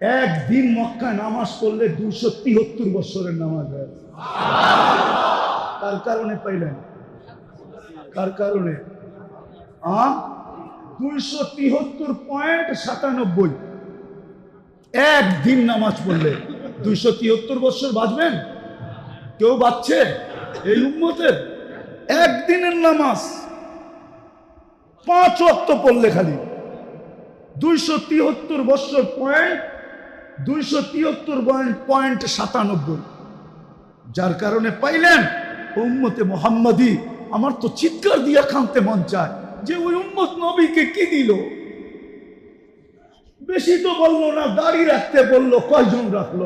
একদিন মক্কায় নামাজ পড়লে দুইশো তিহত্তর বছরের নামাজ হয়। কার কারণে পাইলেন? কার কারণে? দুইশো তিহত্তর পয়েন্ট সাতানব্বই। একদিন নামাজ পড়লে দুইশো তিহত্তর বছর বাঁচবেন? কেউ বাঁচছে? এই উম্মতের? একদিনের নামাজ পাঁচ অক্ত পড়লে খালি। দুইশো তিহত্তর বছর পয়েন্ট দুইশো পয়েন্ট সাতানব্বই। যার কারণে পাইলেন, উম্মতে মোহাম্মদী, আমার তো চিৎকার দিয়া খানতে মন চায় যে ওই উম্মত নবীকে কি দিল? বেশি তো বলল না, দাড়ি রাখতে বলল, কয়জন রাখল?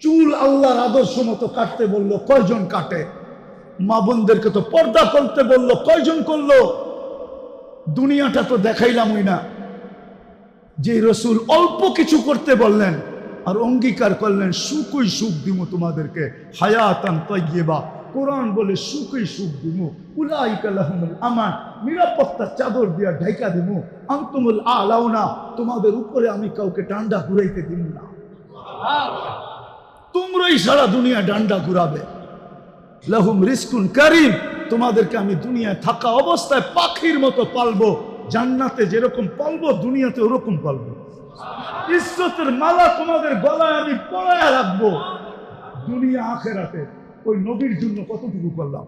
চুল আল্লাহর আদর্শ মতো কাটতে বলল, কয়জন কাটে? মা বোনদেরকে তো পর্দা করতে বলল, কয়জন করল? দুনিয়াটা তো দেখাইলামই না। যে রসুল অল্প কিছু করতে বললেন আর অঙ্গীকার করলেন, সুখই সুখ দিব তোমাদেরকে, হায়াতান তৈবা কোরআন বলে সুখই সুখ দিব উলাই কালাহমুল আমান। নিরাপত্তার চাদর দিয়া ঢাইকা দিব আন্তমুল আলাও না তোমাদের উপরে আমি কাউকে ডান্ডা ঘুরাইতে দিব না। তোমরাই সারা দুনিয়া ডান্ডা ঘুরাবে। লাহুম রিস্কুন কারিম। তোমাদেরকে আমি দুনিয়ায় থাকা অবস্থায় পাখির মতো পালবো। জান্নাতে যেরকম পালবো, দুনিয়াতে ওরকম পালবো। ইজ্জতের মালা তোমাদের গলায় আমি পড়ায় রাখব। দুনিয়া, আখেরাতে ওই নবীর জন্য কতটুকু করলাম